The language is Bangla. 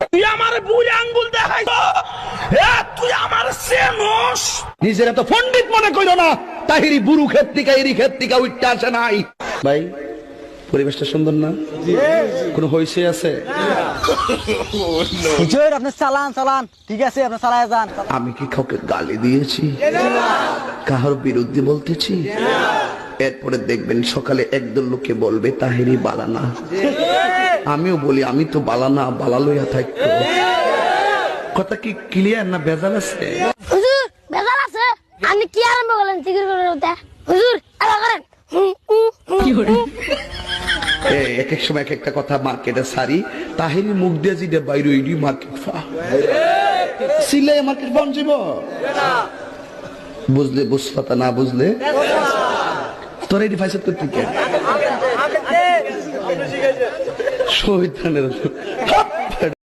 তুই আমার বুড়ি আঙ্গুল দেখাই তুই আমার সেনস নিজের পণ্ডিত মনে কইরো না। তাহিরি বুরু ক্ষেত্রিকা এরি ক্ষেত্রিকা উঠতে আসে নাই। ভাই পরিবেশটা সুন্দর না? কোনো হইছে আছে? হুজুর আপনি চালান চালান। ঠিক আছে আপনি চালায় যান। আমি কি কাউকে গালি দিয়েছি? কাহার বিরুদ্ধে বলতেছি? এরপরে দেখবেন সকালে একদল লোকে বলবে তাহিরি বালানা আমিও বলি আমি তো বালানা বালা লইয়া থাকতো কথা কি ক্লিয়ার না বেজাল আছে? হুজুর বেজাল আছে। আপনি কি আরম্ভ করলেন জিকির করে ওটা হুজুর আবার করেন। হুম। এক এক সময় এক একটা কথা মার্কেটে সারি তাহিরি মুখ দিয়ে যেটা বাইরে ওইডি মার্কেট ফা। সিলে মার্কেট বন যাব বুঝলে বুঝপাতা না বুঝলে? তোর এটি ফাইসত করতে そういったん